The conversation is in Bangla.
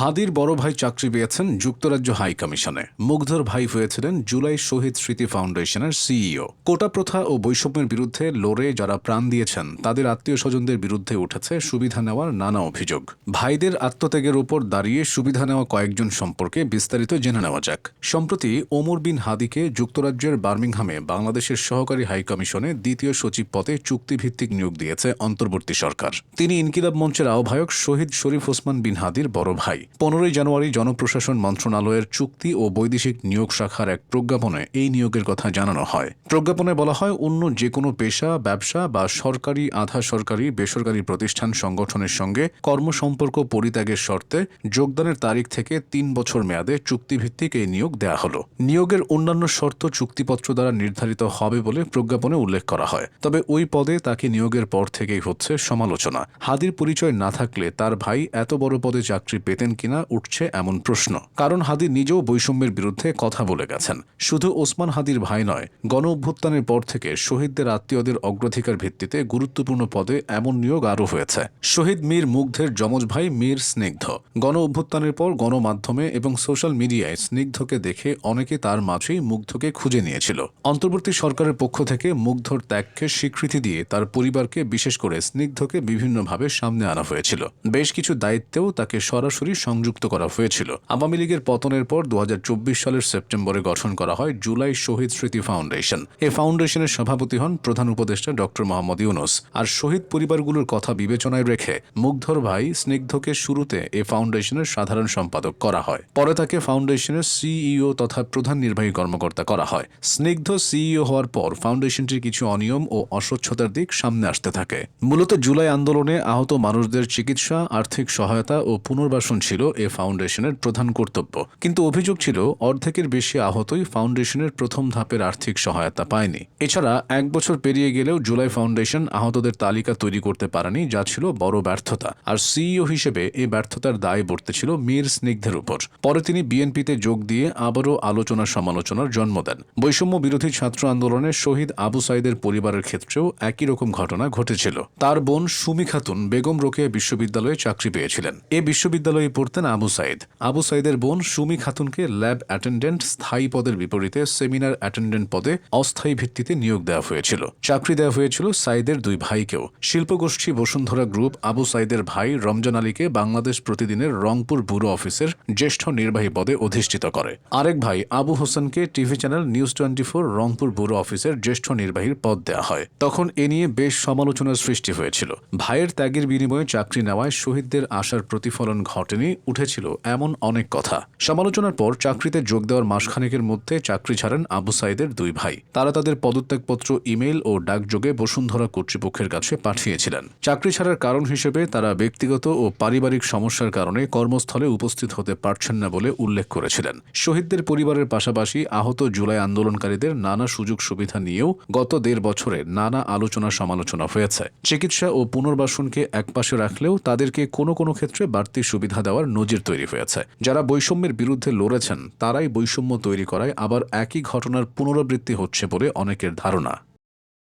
হাদির বড় ভাই চাকরি পেয়েছেন যুক্তরাজ্য হাই কমিশনে। মুগ্ধর ভাই হয়েছিলেন জুলাই শহীদ স্মৃতি ফাউন্ডেশনের সিইও। কোটা প্রথা ও বৈষম্যের বিরুদ্ধে লড়ে যারা প্রাণ দিয়েছেন, তাদের আত্মীয় স্বজনদের বিরুদ্ধে উঠেছে সুবিধা নেওয়ার নানা অভিযোগ। ভাইদের আত্মত্যাগের উপর দাঁড়িয়ে সুবিধা নেওয়া কয়েকজন সম্পর্কে বিস্তারিত জেনে নেওয়া যাক। সম্প্রতি ওমর বিন হাদিকে যুক্তরাজ্যের বার্মিংহামে বাংলাদেশের সহকারী হাই কমিশনে দ্বিতীয় সচিব পদে চুক্তিভিত্তিক নিয়োগ দিয়েছে অন্তর্বর্তী সরকার। তিনি ইনকিলাব মঞ্চের আহ্বায়ক শহীদ শরীফ ওসমান বিন হাদির বড় ভাই। পনেরোই জানুয়ারি জনপ্রশাসন মন্ত্রণালয়ের চুক্তি ও বৈদেশিক নিয়োগ শাখার এক প্রজ্ঞাপনে এই নিয়োগের কথা জানানো হয়। প্রজ্ঞাপনে বলা হয়, অন্য যে কোনো পেশা, ব্যবসা বা সরকারি, আধা সরকারি, বেসরকারি প্রতিষ্ঠান সংগঠনের সঙ্গে কর্মসম্পর্ক পরিত্যাগের শর্তে যোগদানের তারিখ থেকে তিন বছর মেয়াদে চুক্তিভিত্তিক এই নিয়োগ দেয়া হল। নিয়োগের অন্যান্য শর্ত চুক্তিপত্র দ্বারা নির্ধারিত হবে বলে প্রজ্ঞাপনে উল্লেখ করা হয়। তবে ওই পদে তাকে নিয়োগের পর থেকেই হচ্ছে সমালোচনা। হাদির পরিচয় না থাকলে তার ভাই এত বড় পদে চাকরি পেতেন কিনা উঠছে এমন প্রশ্ন। কারণ হাদি নিজেও বৈষম্যের বিরুদ্ধে কথা বলে গেছেন। শুধু ওসমান হাদির ভাই নয় গণ অভ্যুত্থানের পর থেকে শহীদদের আত্মীয়দের অগ্রাধিকার ভিত্তিতে গুরুত্বপূর্ণ পদে এমন নিয়োগ আরও হয়েছে। শহীদ মীর মুগ্ধের যমজ ভাই মীর স্নিগ্ধ। গণ অভ্যুত্থানের পর গণমাধ্যমে এবং সোশ্যাল মিডিয়ায় স্নিগ্ধকে দেখে অনেকে তার মাঝেই মুগ্ধকে খুঁজে নিয়েছিল। অন্তর্বর্তী সরকারের পক্ষ থেকে মুগ্ধর ত্যাগকে স্বীকৃতি দিয়ে তার পরিবারকে বিশেষ করে স্নিগ্ধকে বিভিন্নভাবে সামনে আনা হয়েছিল। বেশ কিছু দায়িত্বেও তাকে সরাসরি সংযুক্ত করা হয়েছিল। আওয়ামী লীগের পতনের পর দু হাজার চব্বিশ সালের সেপ্টেম্বরে গঠন করা হয় জুলাই শহীদ স্মৃতি ফাউন্ডেশন। এ ফাউন্ডেশনের সভাপতি হন প্রধান উপদেষ্টা ডক্টর মোহাম্মদ ইউনুস। আর শহীদ পরিবারগুলোর কথা বিবেচনায় রেখে মুগ্ধর ভাই স্নিগ্ধকে শুরুতে এ ফাউন্ডেশনের সাধারণ সম্পাদক করা হয়। পরে তাকে ফাউন্ডেশনের সিইও তথা প্রধান নির্বাহী কর্মকর্তা করা হয়। স্নিগ্ধ সিইও হওয়ার পর ফাউন্ডেশনটির কিছু অনিয়ম ও অস্বচ্ছতার দিক সামনে আসতে থাকে। মূলত জুলাই আন্দোলনে আহত মানুষদের চিকিৎসা, আর্থিক সহায়তা ও পুনর্বাসন ছিল। এ ফাউন্ডেশনের প্রধান কর্তব্য। কিন্তু অভিযোগ ছিল, অর্ধেকের বেশি আহতই ফাউন্ডেশনের প্রথম ধাপের আর্থিক সহায়তা পায়নি। এছাড়া এক বছর পেরিয়ে গেলেও জুলাই ফাউন্ডেশন আহতদের তালিকা তৈরি করতে পারেনি, যা ছিল বড় ব্যর্থতা। আর সিইও হিসেবে এই ব্যর্থতার দায় বর্তেছিল মীর স্নিগ্ধের উপর। পরে তিনি বিএনপিতে যোগ দিয়ে আবারও আলোচনা সমালোচনার জন্ম দেন। বৈষম্য বিরোধী ছাত্র আন্দোলনে শহীদ আবু সাইদের পরিবারের ক্ষেত্রেও একই রকম ঘটনা ঘটেছিল। তার বোন সুমি খাতুন বেগম রোকেয়া বিশ্ববিদ্যালয়ে চাকরি পেয়েছিলেন। এ বিশ্ববিদ্যালয়ে পড়তেন আবু সাইদ। আবু সাইদের বোন সুমি খাতুনকে ল্যাব অ্যাটেন্ডেন্ট স্থায়ী পদের বিপরীতে সেমিনার অ্যাটেন্ডেন্ট পদে অস্থায়ী ভিত্তিতে নিয়োগ দেওয়া হয়েছিল। চাকরি দেওয়া হয়েছিল সাইদের দুই ভাইকেও। শিল্পগোষ্ঠী বসুন্ধরা গ্রুপ আবু সাইদের ভাই রমজান আলীকে বাংলাদেশ প্রতিদিনের রংপুর ব্যুরো অফিসের জ্যেষ্ঠ নির্বাহী পদে অধিষ্ঠিত করে। আরেক ভাই আবু হোসেনকে TV channel news twenty four Rangpur bureau অফিসের জ্যেষ্ঠ নির্বাহীর পদ দেওয়া হয়। তখন এ নিয়ে বেশ সমালোচনার সৃষ্টি হয়েছিল। ভাইয়ের ত্যাগের বিনিময়ে চাকরি নেওয়ায় শহীদদের আশার প্রতিফলন ঘটেনি উঠেছিল এমন অনেক কথা। সমালোচনার পর চাকরিতে যোগ দেওয়ার মাসখানেকের মধ্যে চাকরি ছাড়েন আবু সাইদের দুই ভাই। তারা তাদের পদত্যাগপত্র, ইমেইল ও ডাকযোগে বসুন্ধরা কর্তৃপক্ষের কাছে পাঠিয়েছিলেন। চাকরি ছাড়ার কারণ হিসেবে তারা ব্যক্তিগত ও পারিবারিক সমস্যার কারণে কর্মস্থলে উপস্থিত হতে পারছেন না বলে উল্লেখ করেছিলেন। শহীদদের পরিবারের পাশাপাশি আহত জুলাই আন্দোলনকারীদের নানা সুযোগ সুবিধা নিয়েও গত দেড় বছরে নানা আলোচনা সমালোচনা হয়েছে। চিকিৎসা ও পুনর্বাসনকে একপাশে রাখলেও তাদেরকে কোনো কোনো ক্ষেত্রে বাড়তি সুবিধা দেওয়ার নজির তৈরি হয়েছে। যারা বৈষম্যের বিরুদ্ধে লড়েছেন, তারাই বৈষম্য তৈরি করায় আবার একই ঘটনার পুনরাবৃত্তি হচ্ছে বলে অনেকের ধারণা।